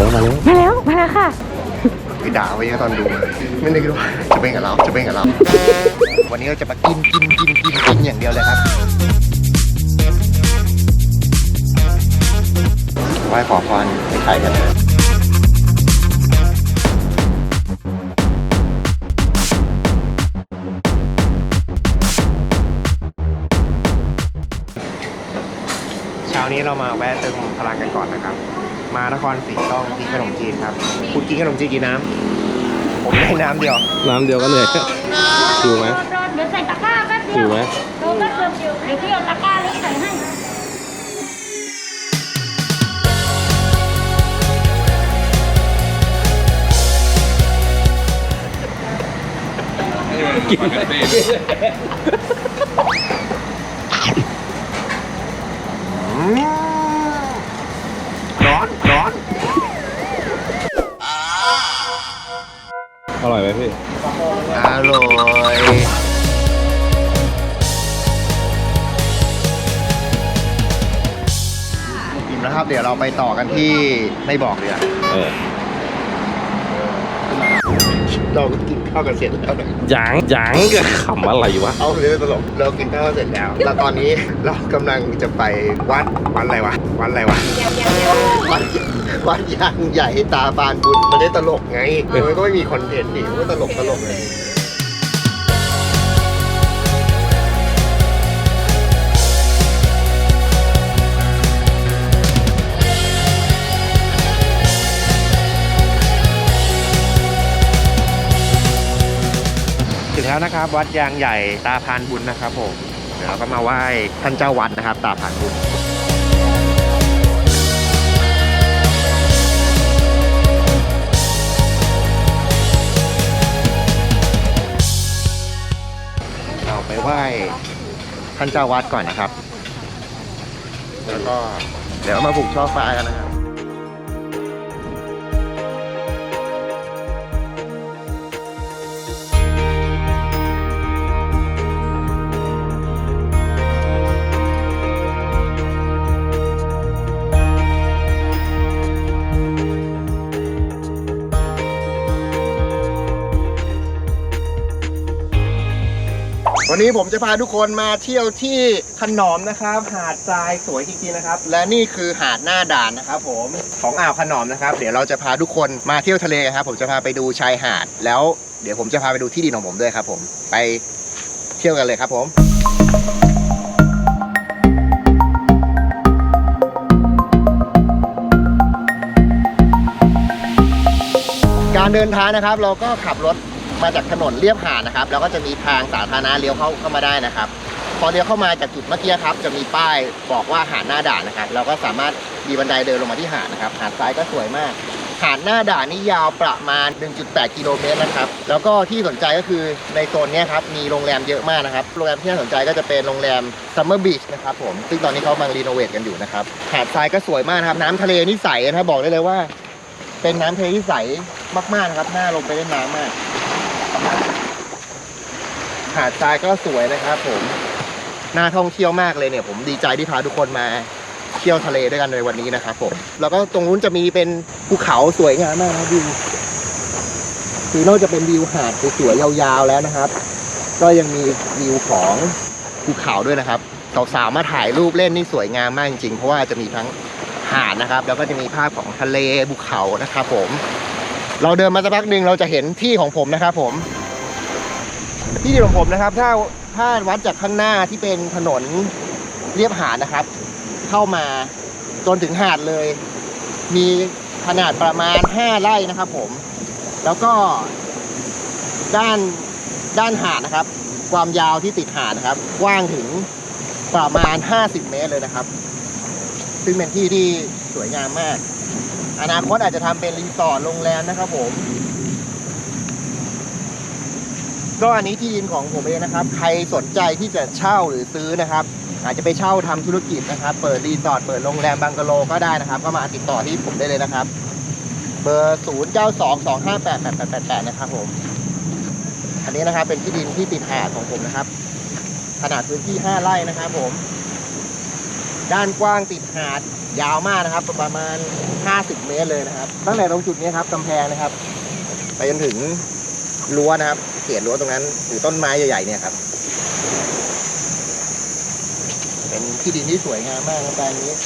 แล้วมาแล้วมาแล้วมาแล้วค่ะไปด่าไว้ตอนดู ไม่ได้คิดว่าจะเป็นกับเราจะเป็นกับเรา วันนี้เราจะมากินกินกินกินกินอย่างเดียวเลยครับไหว้ขอพรไปขายกันเลยเช้านี้เรามาแวะเติมพลังกันก่อนนะครับ มานครศรีต้องกินขนมจีนครับ คุณกินขนมจีนกี่น้ำผมได้น้ำเดียว น้ำเดียวก็เหนื่อยหิวไหมโดนเดี๋ยวใส่ตะกร้าแป๊บเดีหิยววไหมโดนแป๊บเดียวเดี๋ยวพี่เอาตะกร้าเล็กใส่ให้กินร้ ร่อยไหมพี่ อร่อยอิ่มแล้วครับ เดี๋ยวเราไปต่อกันที่ไม่บอกเลยอะเออ เราก็กินข้าวกันเสร็จแล้วนะหยังหยังกับขำอะไรวะ เอาเลยตลกเรากินข้าวเสร็จแล้ว แล้วตอนนี้เรากำลังจะไปวัดวัดอะไรวะวัดอะไรวะวัดวัดยางใหญ่ตาบานบุญมันได้ตลกไงเออมันก็ไม่มีคอนเทนต์ดิมันก็ตลกตลกเลย แล้วนะครับ วัดยางใหญ่ตาพานบุญนะครับผมเดี๋ยวเราก็มาไหว้ท่านเจ้าวัดนะครับ ตาพานบุญเราไปไหว้ท่านเจ้าวัดก่อนนะครับ แล้วก็เดี๋ยวมาผูกช่อฟ้ากันนะครับ วันนี้ผมจะพาทุกคนมาเที่ยวที่ขนอมนะครับ หาดทรายสวยจริงๆนะครับ และนี่คือหาดหน้าด่านนะครับ ผมของอ่าวขนอมนะครับ เดี๋ยวเราจะพาทุกคนมาเที่ยวทะเลกันครับ ผมจะพาไปดูชายหาด แล้วเดี๋ยวผมจะพาไปดูที่ดินของผมด้วยครับ ผมไปเที่ยวกันเลยครับผม การเดินทางนะครับ เราก็ขับรถ มาจากถนนเลียบหาดนะครับ แล้วก็จะมีทางสาธารณะเลี้ยวเข้าเข้ามาได้นะครับ พอเลี้ยวเข้ามาจากจุดเมื่อกี้ครับ จะมีป้ายบอกว่าหาดหน้าด่านนะครับ เราก็สามารถมีบันไดเดินลงมาที่หาดนะครับ หาดทรายก็สวยมาก หาดหน้าด่านนี่ยาวประมาณ 1.8 กิโลเมตรนะครับ แล้วก็ที่สนใจก็คือในโซนนี้ครับ มีโรงแรมเยอะมากนะครับ โรงแรมที่น่าสนใจก็จะเป็นโรงแรม Summer Beach นะครับผม ซึ่งตอนนี้เขากำลังรีโนเวทกันอยู่นะครับ หาดทรายก็สวยมากนะครับ น้ำทะเลนี่ใสนะครับ บอกได้เลยว่า เป็นน้ำทะเลที่ใสมากๆนะครับ น่าลงไปเล่นน้ำมาก หาดทรายก็สวยนะครับผมน่าท่องเที่ยวมากเลยเนี่ย ผมดีใจที่พาทุกคนมาเที่ยวทะเลด้วยกันในวันนี้นะครับผม แล้วก็ตรงนู้นจะมีเป็นภูเขาสวยงามมากนะวิวคือนอกจากเป็นวิวหาดสวยๆยาวๆแล้วนะครับ ก็ยังมีวิวของภูเขาด้วยนะครับสาวๆมาถ่ายรูปเล่นนี่สวยงามมากจริงๆเพราะว่าจะมีทั้งหาดนะครับ แล้วก็จะมีภาพของทะเลภูเขานะครับผม เราเดินมาสักพักหนึ่งเราจะเห็นที่ของผมนะครับผม ที่ของผมนะครับ ถ้าถ้าวัดจากข้างหน้าที่เป็นถนนเรียบหาดนะครับ เข้ามาจนถึงหาดเลย มีขนาดประมาณ 5 ไร่นะครับ ผม แล้วก็ด้านด้านหาดนะครับ ความยาวที่ติดหาดนะครับ กว้างถึงประมาณ 50 เมตรเลยนะครับ ซึ่งเป็นที่ที่สวยงามมาก อนาคตอาจจะทำเป็นรีสอร์ทโรงแรมนะครับผม ก็อันนี้ที่ดินของผมเองนะครับ ใครสนใจที่จะเช่าหรือซื้อนะครับ อาจจะไปเช่าทำธุรกิจนะครับ เปิดรีสอร์ทเปิดโรงแรมบังกะโลก็ได้นะครับ ก็มาติดต่อที่ผมได้เลยนะครับ เบอร์ 0 9 2 2 5 8 8 8 8 8 นะครับผม อันนี้นะครับเป็นที่ดินที่ติดหาดของผมนะครับ ขนาดพื้นที่ 5 ไร่นะครับผม ด้านกว้างติดหาด ยาวมากนะครับ ประมาณ 50 เมตรเลยนะครับ ตั้งแต่ตรงจุดนี้ครับกำแพงนะครับ ไปจนถึงรั้วนะครับ เขียนรั้วตรงนั้นหรือต้นไม้ใหญ่ๆเนี่ยครับ เป็นที่ดินที่สวยงามมากนะแปลงนี้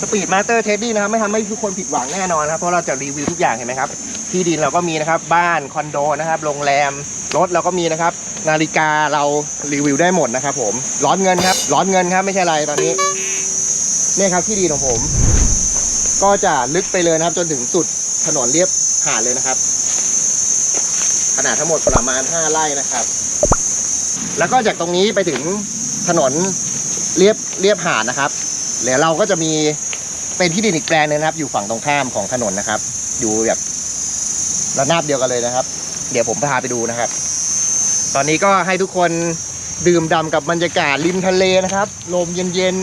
สปีดมาสเตอร์เทดดี้นะครับไม่ทำให้ทุกคนผิดหวังแน่นอนครับเพราะเราจะรีวิวทุกอย่างเห็นไหมครับ ที่ดินเราก็มีนะครับ บ้านคอนโดนะครับ โรงแรมรถเราก็มีนะครับ นาฬิกาเรารีวิวได้หมดนะครับผมร้อนเงินครับ ร้อนเงินครับไม่ใช่อะไรตอนนี้เนี่ยครับที่ดินของผม ก็จะลึกไปเลยนะครับ จนถึงสุดถนนเรียบหาดเลยนะครับ ขนาดทั้งหมดประมาณ 5ไร่นะครับ แล้วก็จากตรงนี้ไปถึงถนนเรียบเรียบหาดนะครับเดี๋ยวเราก็จะมีเป็นที่ดินอีกแปลงหนึงนะครับ อยู่ฝั่งตรงข้ามของถนนนะครับ อยู่แบบระนาบเดียวกันเลยนะครับ เดี๋ยวผมพาไปดูนะครับ ตอนนี้ก็ให้ทุกคนดื่มด่ำกับบรรยากาศริมทะเลนะครับ ลมเย็น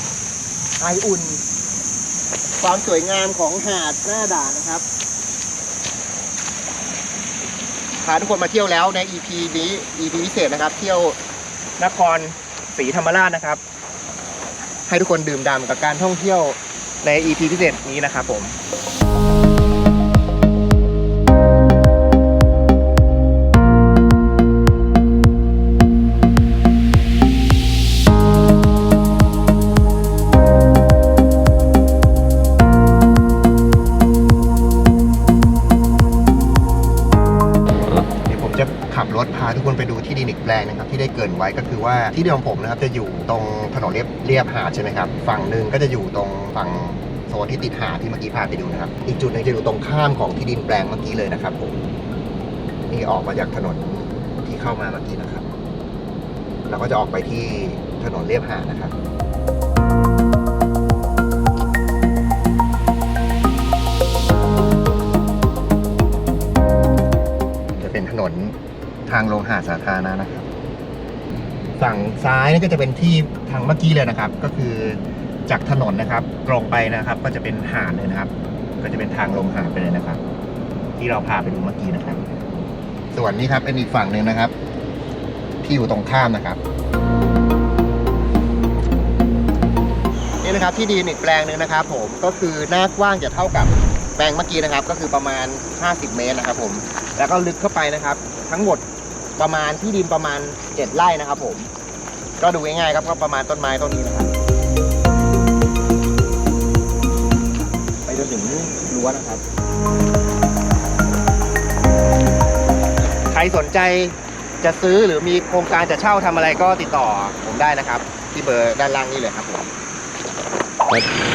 ๆไออุ่น ความสวยงามของหาดหน้าด่านนะครับพาทุกคนมาเที่ยวแล้วใน EP นี้ EP พิเศษนะครับ เที่ยวนครศรีธรรมราชนะครับ ให้ทุกคนดื่มด่ำกับการท่องเที่ยวใน EP พิเศษนี้นะครับผม ขับรถพาทุกคนไปดูที่ดินอีกแปลงนะครับที่ได้เกินไว้ก็คือว่าที่ดินของผมนะครับจะอยู่ตรงถนนเรียบเรียบหาดใช่ไหมครับฝั่งหนึ่งก็จะอยู่ตรงฝั่งโซนที่ติดหาดที่เมื่อกี้พาไปดูนะครับ อีกจุดหนึงจะอยู่ตรงข้ามของที่ดินแปลงเมื่อกี้เลยนะครับผมนี่ออกมาจากถนนที่เข้ามาเมื่อกี้นะครับ เราก็จะออกไปที่ถนนเรียบหาดนะครับาดสาธารณะนะครับ ฝั่งซ้ายนี่ก็จะเป็นที่ทางเมื่อกี้เลยนะครับ ก็คือจากถนนนะครับตรงไปนะครับ ก็จะเป็นหาดเลยนะครับ ก็จะเป็นทางลงหาดไปเลยนะครับ ที่เราพาไปดูเมื่อกี้นะครับ ส่วนนี้ครับเป็นอีกฝั่งหนึ่งนะครับ ที่อยู่ตรงข้ามนะครับนี่นะครับที่ดินอีกแปลงหนึ่งนะครับผมก็คือหน้ากว้างจะเท่ากับแปลงเมื่อกี้นะครับ ก็คือประมาณ 50 เมตรนะครับ ผม แล้วก็ลึกเข้าไปนะครับ ทั้งหมด ประมาณที่ดินประมาณ 7 ไร่นะครับผม ก็ดูง่ายๆครับก็ประมาณต้นไม้ต้นนี้นะครับ ไปจนถึงรั้วนะครับ ใครสนใจจะซื้อหรือมีโครงการจะเช่าทำอะไรก็ติดต่อผมได้นะครับ ที่เบอร์ด้านล่างนี้เลยครับผม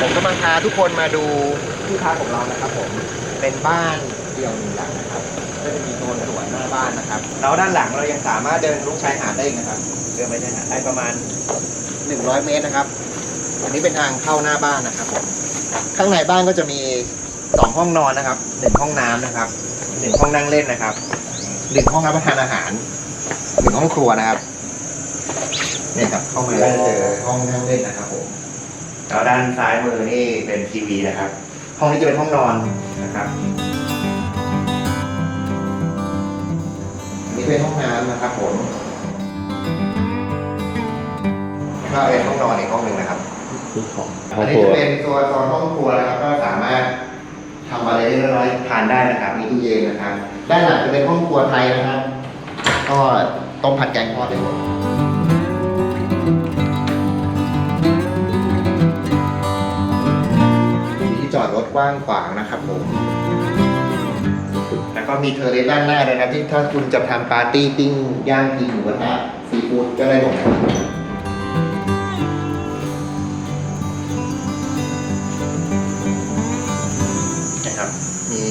ผมกำลังพาทุกคนมาดูที่พักของเรานะครับผม เป็นบ้านเดี่ยวหนึ่งหลังนะครับก็จะมีโซนสวนหน้าบ้านนะครับ แล้วด้านหลังเรายังสามารถเดินลุกชายหาดได้อีกนะครับ เดินไปชายหาดได้ประมาณ 100 เมตรนะครับ อันนี้เป็นทางเข้าหน้าบ้านนะครับผมข้างในบ้านก็จะมีสองห้องนอนนะครับหนึ่งห้องน้ำนะครับหนึ่งห้องนั่งเล่นนะครับหนึ่งห้องรับประทานอาหารหนึ่งห้องครัวนะครับเนี่ยครับเข้ามาแล้วเจอห้องนั่งเล่นนะครับผมแล้วด้านซ้ายมือนี่เป็นทีวีนะครับ ห้องนี้จะเป็นห้องนอนนะครับ เป็นห้องน้ำนะครับผมก็เป็นห้องนอนอีกห้องหนึ่งนะครับห้ออังนนี้ครัวจะเป็นตัวโซนห้องครัวนะครับ ก็สามารถทำอะไรเล็กๆน้อยๆทานได้นะครับ มีตู้เย็นนะครับ ด้านหลังจะเป็นห้องครัวไทยนะครับ ก็ต้มผัดแกงทอดได้หมดมีที่จอดรถกว้างขวางนะครับผม แล้วก็มีเทอร์เลสด้านหน้าเลยนะครับที่ถ้าคุณจะทำปาร์ตี้ปิ้งย่างกินหมูกระทะซีฟู้ดก็ได้หมดนะครับ มี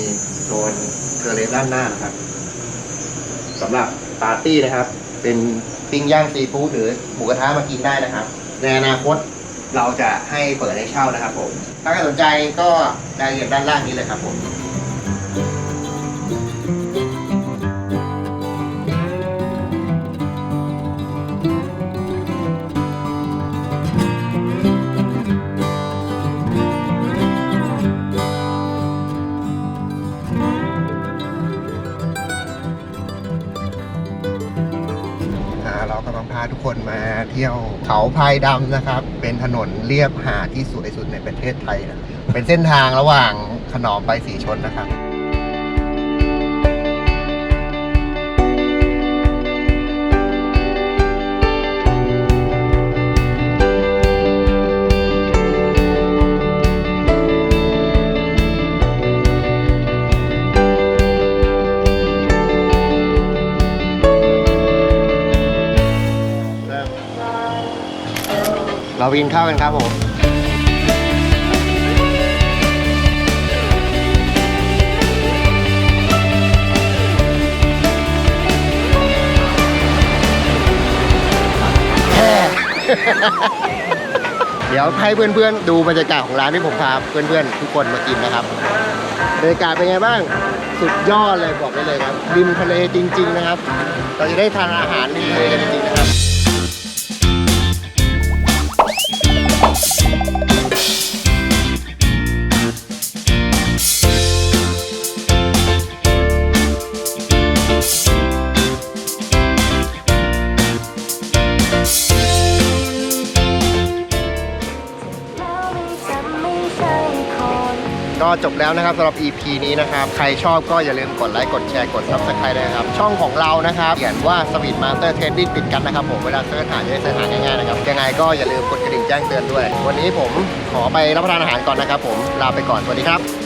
โซนเทอร์เลสด้านหน้านะครับสำหรับปาร์ตี้นะครับ เป็นปิ้งย่างซีฟู้ดหรือหมูกระทะมากินได้นะครับ ในอนาคตเราจะให้เปิดให้เช่านะครับผม ถ้าใครสนใจก็รายละเอียดด้านล่างนี้เลยครับผม คนมาเที่ยวเขาพายดำนะครับ เป็นถนนเรียบหาดที่สวยสุดในประเทศไทยนะเป็นเส้นทางระหว่างขนอมไปสีชนนะครับ เรากินข้าวกันครับผมแค่เดี๋ยวให้เพื่อนๆ ดูบรรยากาศของร้านที่ผมพาเพื่อนๆ ทุกคนมากินนะครับบรรยากาศเป็นไงบ้าง สุดยอดเลยบอกได้เลยครับริมทะเลจริง ๆ นะครับ เราจะได้ทานอาหารริมทะเลกันจริงๆนะครับ จบแล้วนะครับสำหรับ EP นี้นะครับ ใครชอบก็อย่าลืมกดไลค์ กดแชร์ กด Subscribe ด้วยนะครับ ช่องของเรานะครับเขียนว่า Speed Master Trading ติดกันนะครับผมเวลาเสิร์ชหาจะได้เสิร์ชหาง่ายๆนะครับ ยังไงก็อย่าลืมกดกระดิ่งแจ้งเตือนด้วย วันนี้ผมขอไปรับประทานอาหารก่อนนะครับผม ลาไปก่อน สวัสดีครับ